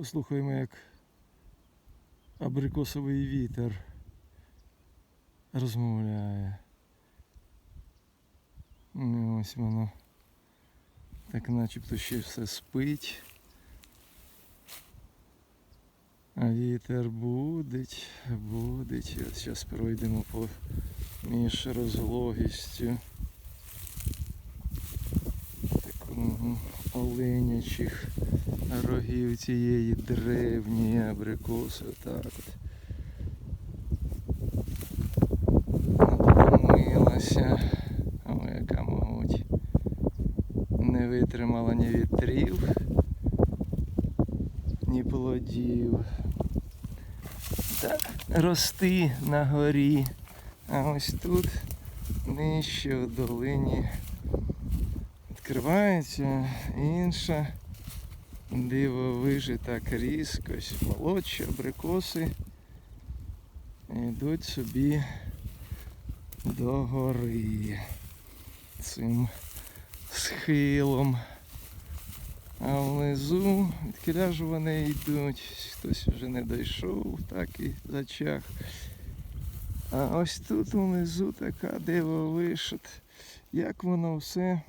Послухаємо, як абрикосовий вітер розмовляє. Ну, Ось воно. Так начебто ще все спить. А вітер будить, будить. От зараз пройдемо по між розлогістю такого оленячих рогів цієї древньої абрикоси. Отак от. Надломилася. О, яка могуть. Не витримала ні вітрів, ні плодів. Так, рости на горі. А ось тут нижче в долині відкривається інша дивовижа різко. Ось молодші абрикоси йдуть собі до гори цим схилом. А внизу, відкиля ж вони йдуть, хтось вже не дійшов, так і зачах. А ось тут внизу така дивовишат, як воно все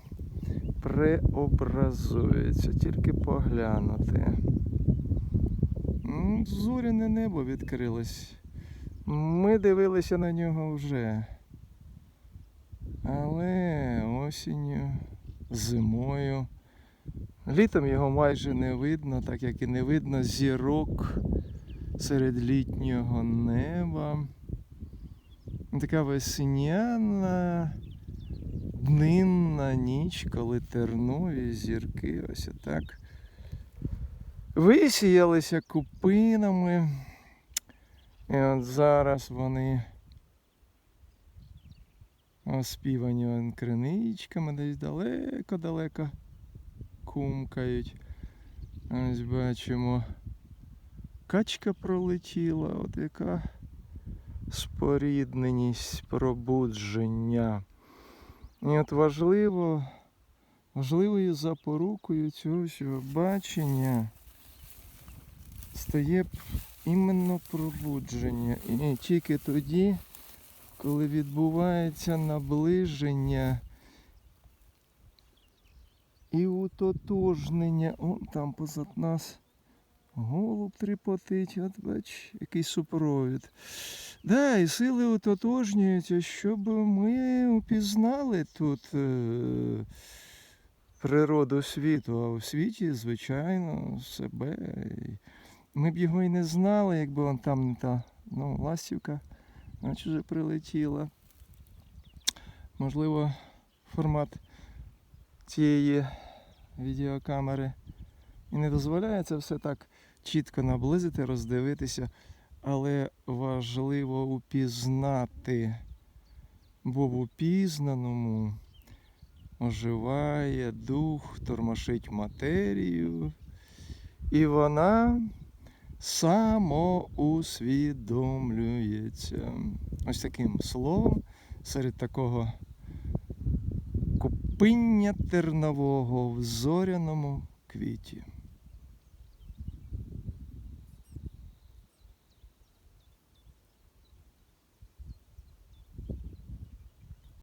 преобразується, тільки поглянути. Зоряне небо відкрилось. Ми дивилися на нього вже. Але осінню, зимою. Літом його майже не видно, так як і не видно зірок серед літнього неба. Така весняна днинна ніч, коли тернові зірки ось отак висіялися купинами. І от зараз вони оспівані криничками десь далеко-далеко кумкають. Ось бачимо. Качка пролетіла, от яка спорідненість пробудження. І от важливо, важливою запорукою цього всього бачення стає іменно пробудження. І тільки тоді, коли відбувається наближення і утотожнення. О, там позад нас голуб тріпотить, от бач, який супровід. Да, і сили утотожнюються, щоб ми упізнали тут е, природу світу, а у світі, звичайно, себе. Ми б його і не знали, якби он там не та ну, ластівка, наче вже прилетіла. Можливо, формат цієї відеокамери і не дозволяє це все так чітко наблизити, роздивитися, але важливо упізнати, бо в упізнаному оживає дух, тормошить матерію, і вона самоусвідомлюється. Ось таким словом серед такого купиння тернового в зоряному квіті.